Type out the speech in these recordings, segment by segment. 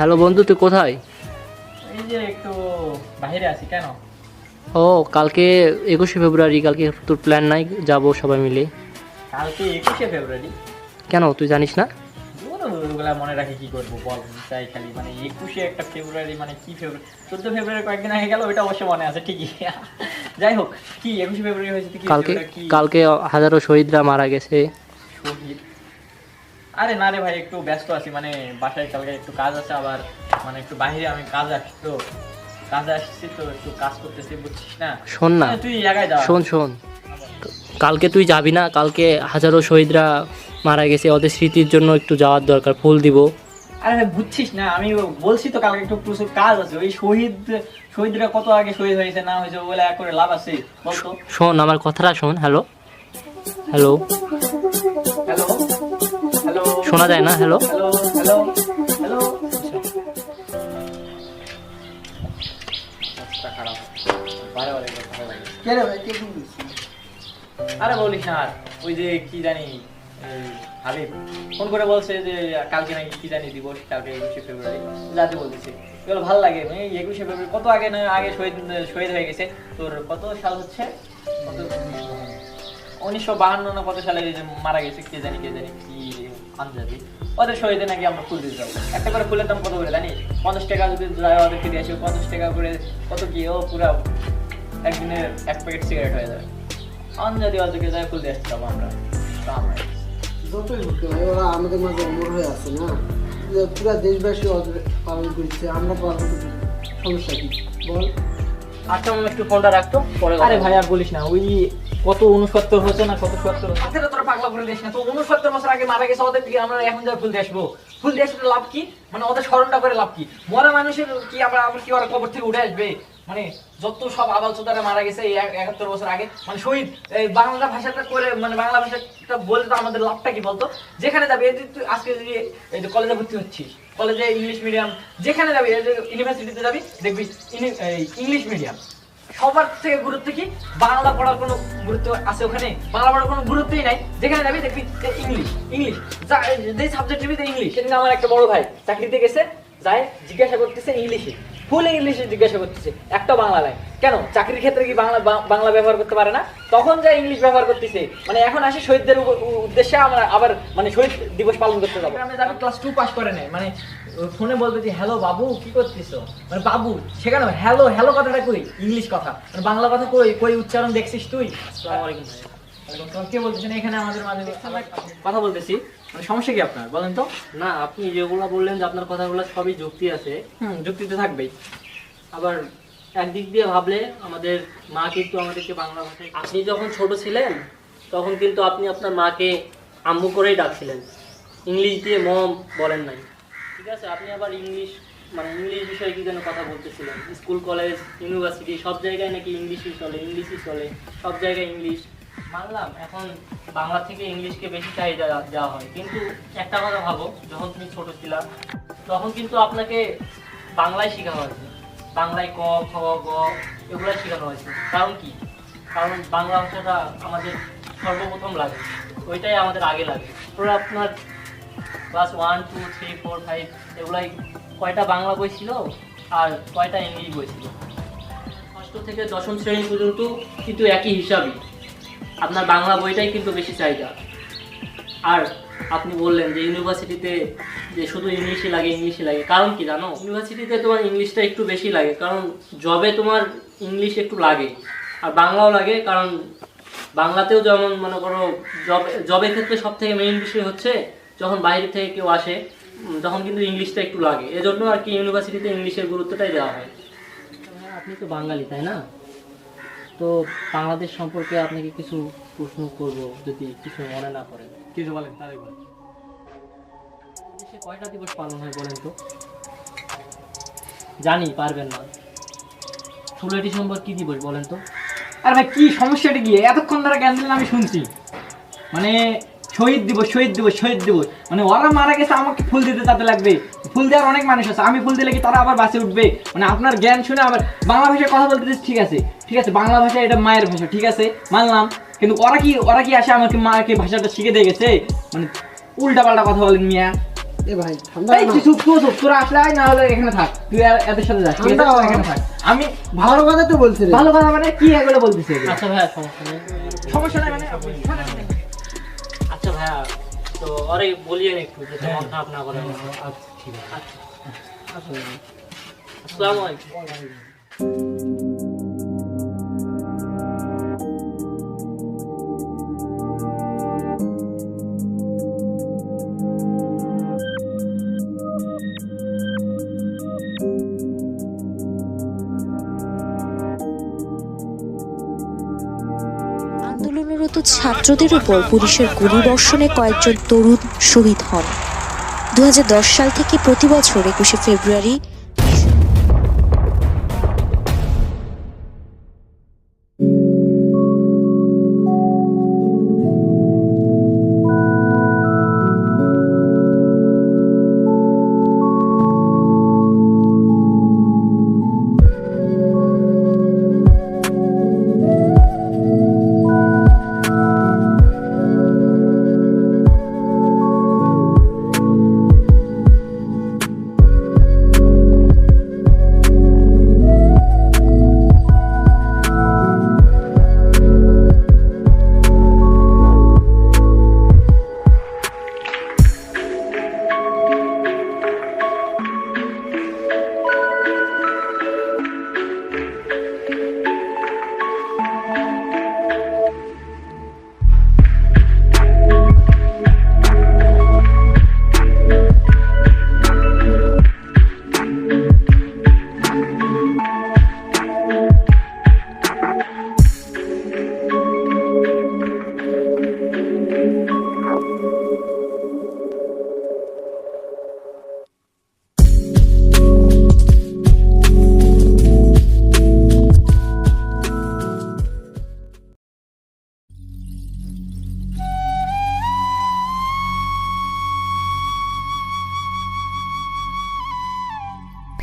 হ্যাঁ, হ্যালো বন্ধু তুই কোথায়? এই যে একটু বাইরে আছি কেন? ও কালকে একুশে ফেব্রুয়ারি কালকে তোর প্ল্যান নাই যাব সবাই মিলে। কালকে একুশে ফেব্রুয়ারি? কেন তুই জানিস না? ওগুলা মনে রাখে কি করব বল চাই খালি মানে একুশে একটা ফেব্রুয়ারি মানে কি ফেব্রুয়ারি? চোদ্দ ফেব্রুয়ারি কয়েকদিন আগে গেল ওইটা অবশ্য মনে আছে ঠিকই। যাই হোক কি একুশে ফেব্রুয়ারি হয়েছে কালকে কালকে হাজারো শহীদরা মারা গেছে। শহীদ? আরে না রে ভাই একটু ব্যস্ত আছি মানে বাসায় কালকে একটু কাজ আছে আবার মানে একটু বাইরে আমি কাজ আসছি তো কাজে আসছি তো একটু কাজ করতেছি বুঝছিস না? শোন না তুই একাই যা শোন শোন। কালকে তুই যাবি না কালকে হাজারো শহীদরা মারা গেছে ওদের স্মৃতির জন্য একটু যাওয়ার দরকার ফুল দিব। আরে ভাই বুঝছিস না আমি বলছি তো কালকে একটু প্রচুর কাজ আছে ওই শহীদ শহীদরা কত আগে শহীদ হয়েছে না হয়েছে বলে এক করে লাভ আছে বলতো। শোন আমার কথাটা শোন হ্যালো হ্যালো হ্যালো? হ্যালো? শোনা যায় না? হ্যালো আরে বলিস না আর ওই যে কি জানি হাবিব ফোন করে বলছে যে কালকে নাকি কি জানি দিবস কালকে একুশে ফেব্রুয়ারি যাতে বলতেছে। এগুলো ভালো লাগে মানে একুশে ফেব্রুয়ারি কত আগে না আগে শহীদ শহীদ হয়ে গেছে তোর কত সাল হচ্ছে? কত উনিশশো বাহান্ন না কত সালে মারা গেছে কে জানি কে জানি কি আনজাবি ওদের শহীদে নাকি আমরা ফুল দিতে যাব একটা করে ফুলের দাম কত করে জানিস পঞ্চাশ টাকা যদি যায় ওদেরকে দিয়ে আসি পঞ্চাশ টাকা করে কত কি? ও পুরা একদিনের এক প্যাকেট সিগারেট হয়ে যাবে আনজাদি ওদেরকে যায় ফুল দিয়ে আসতে যাব আমরা আমরা যতই হোক ওরা আমাদের মাঝে অমর হয়ে আছে না? পুরা দেশবাসী পালন করছে আমরা পালন করি। সমস্যা কি? বল। আচ্ছা আমি একটু ফোনটা রাখতো পরে আরে ভাই আর বলিস না ওই কত উনসত্তর হচ্ছে না কত সত্তর আচ্ছা তোরা পাগলা দিস না। তো উনসত্তর বছর আগে মারা গেছে ওদের আমরা এখন যা ফুল আসব। ফুল লাভ কি? মানে ওদের স্মরণটা করে লাভ কি? মরা মানুষের কি আমরা কি ওরা কবর থেকে উঠে আসবে? মানে যত সব আবাল চোদারা মারা গেছে এই একাত্তর বছর আগে মানে শহীদ, এই বাংলা ভাষাটা করে মানে বাংলা ভাষাটা বলতে তো আমাদের লাভটা কি বলতো? যেখানে যাবে, এই তুই আজকে যদি এই যে কলেজে ভর্তি হচ্ছিস কলেজে ইংলিশ মিডিয়াম যেখানে যাবি ইউনিভার্সিটিতে যাবি, দেখবি ইংলিশ মিডিয়াম সবার থেকে গুরুত্ব কি? বাংলা পড়ার কোনো গুরুত্ব আছে ওখানে? বাংলা পড়ার কোনো গুরুত্বই নাই। যেখানে যাবি দেখবি ইংলিশ ইংলিশ যা, যে সাবজেক্ট নিবি ইংলিশ সেদিন আমার একটা বড় ভাই চাকরিতে গেছে, যায় জিজ্ঞাসা করতেছে ইংলিশে ফুল ইংলিশে জিজ্ঞাসা করতেছে একটা বাংলা নাই কেন? চাকরির ক্ষেত্রে কি বাংলা বাংলা ব্যবহার করতে পারে না? তখন যা ইংলিশ ব্যবহার করতেছে মানে এখন আসে শহীদদের উদ্দেশ্যে আমরা আবার মানে শহীদ দিবস পালন করতে যাব। আমি ক্লাস টু পাস করে নেয় মানে ফোনে বলবে যে হ্যালো বাবু কি করতেছো? মানে বাবু সেখানে হ্যালো হ্যালো কথাটা কই? ইংলিশ কথা। মানে বাংলা কথা কই কই উচ্চারণ দেখছিস তুই? আসসালামু আলাইকুম কে বলতেছেন এখানে আমাদের মাঝে কথা বলতেছি। সমস্যা কি আপনার বলেন তো? না আপনি যেগুলো বললেন যে আপনার কথাগুলো সবই যুক্তি আছে। হুম যুক্তিতে থাকবেই। আবার একদিক দিয়ে ভাবলে আমাদের মা কিন্তু আমাদেরকে বাংলা ভাষায় আপনি যখন ছোট ছিলেন তখন কিন্তু আপনি আপনার মাকে আম্মু করেই ডাকছিলেন। ইংলিশ দিয়ে মম বলেন নাই। ঠিক আছে আপনি আবার ইংলিশ মানে ইংলিশ বিষয়ে কি যেন কথা বলতেছিলেন? স্কুল কলেজ ইউনিভার্সিটি সব জায়গায় নাকি ইংলিশই চলে ইংলিশই চলে সব জায়গায় ইংলিশ। মানলাম, এখন বাংলা থেকে ইংলিশকে বেশি চাহিদা দেওয়া হয়। কিন্তু একটা কথা ভাবো, যখন তুমি ছোট ছিলা, তখন কিন্তু আপনাকে বাংলায় শেখানো হয়েছে। বাংলায় ক, খ, গ, এগুলো শেখানো হয়েছে। কারণ কি? কারণ বাংলা ভাষাটা আমাদের সর্বপ্রথম লাগে। ওইটাই আমাদের আগে লাগে। পুরো আপনার class one two three four five এগুলাই কয়টা বাংলা বই ছিল আর কয়টা ইংলিশ বই ছিল? ষষ্ঠ থেকে দশম শ্রেণি পর্যন্ত কিন্তু একই হিসাবই। আপনার বাংলা বইটাই কিন্তু বেশি চাহিদা। আর আপনি বললেন যে ইউনিভার্সিটিতে যে শুধু ইংলিশই লাগে ইংলিশই লাগে। কারণ কি জানো? ইউনিভার্সিটিতে তোমার ইংলিশটা একটু বেশি লাগে, কারণ জবে তোমার ইংলিশ একটু লাগে। আর বাংলাও লাগে, কারণ বাংলাতেও যেমন মনে করো জব জবের ক্ষেত্রে সব থেকে মেইন বিষয় হচ্ছে যখন বাইরে থেকে কেউ আসে তখন কিন্তু ইংলিশটা একটু লাগে। এজন্য আর কি ইউনিভার্সিটিতে ইংলিশের গুরুত্বটাই দেওয়া হয়। আপনি তো বাঙালি, তাই না? তো বাংলাদেশ সম্পর্কে আপনাকে কিছু প্রশ্ন করব যদি কিছু মনে না করেন কিছু বলেন তাহলে বলেন। দেশে কয়টা দিবস পালন হয় বলেন তো? জানি পারবেন না। ষোলোই ডিসেম্বর কি দিবস বলেন তো? আর ভাই কি সমস্যাটা কি? এতক্ষণ ধরে জ্ঞান দিলেন আমি শুনছি। মানে শহীদ দিবস শহীদ দিবস শহীদ দিবস। মানে ওরা মারা গেছে আমাকে ফুল দিতে তাতে লাগবে। ফুল দেওয়ার অনেক মানুষ আছে আমি ফুল দিলে কি তারা আবার বাসে উঠবে? মানে আপনার জ্ঞান শুনে আবার বাংলা ভাষায় কথা বলতে ঠিক আছে। ঠিক আছে বাংলা ভাষা এটা মায়ের ভাষা ঠিক আছে? মানলাম। কিন্তু ওরা কি ওরা কি আসে আমাকে মাকে ভাষাটা শিখে দিয়ে গেছে? মানে উল্টা পাল্টা কথা বলেন মিয়া। এ ভাই ঠান্ডা এই না। তুই চুপ তুই চুপ তোরা আসলে না হলে এখানে থাক। তুই আর এদের সাথে যাস ঠিক আছে? এখানে থাক। আমি ভালো কথা তো বলছি ভালো কথা মানে কি এগুলো বলতেছে আচ্ছা ভাইয়া সমস্যা নেই। সমস্যা নাই মানে আচ্ছা ভাইয়া তো আরে বলিয়েন একটু যাতে মন খারাপ না করে। আচ্ছা ঠিক আছে। আচ্ছা। আসসালামু আলাইকুম। ছাত্রদের উপর পুলিশের গুলি বর্ষণে কয়েকজন তরুণ শহীদ হন। দুই হাজার দশ সাল থেকে প্রতি বছর একুশে ফেব্রুয়ারি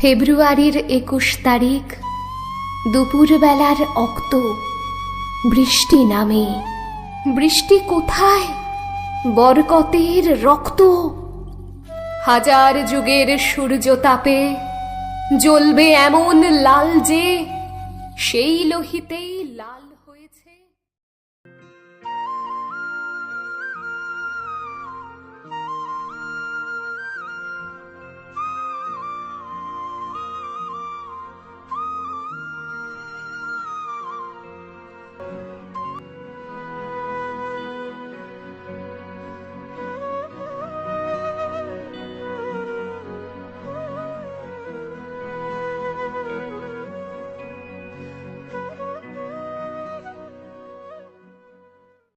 ফেব্রুয়ারির একুশ তারিখ, দুপুরবেলার অক্ত, বৃষ্টি নামে। বৃষ্টি কোথায়? বরকতের রক্ত। হাজার যুগের সূর্য তাপে জ্বলবে এমন লাল যে, সেই লোহিতেই লাল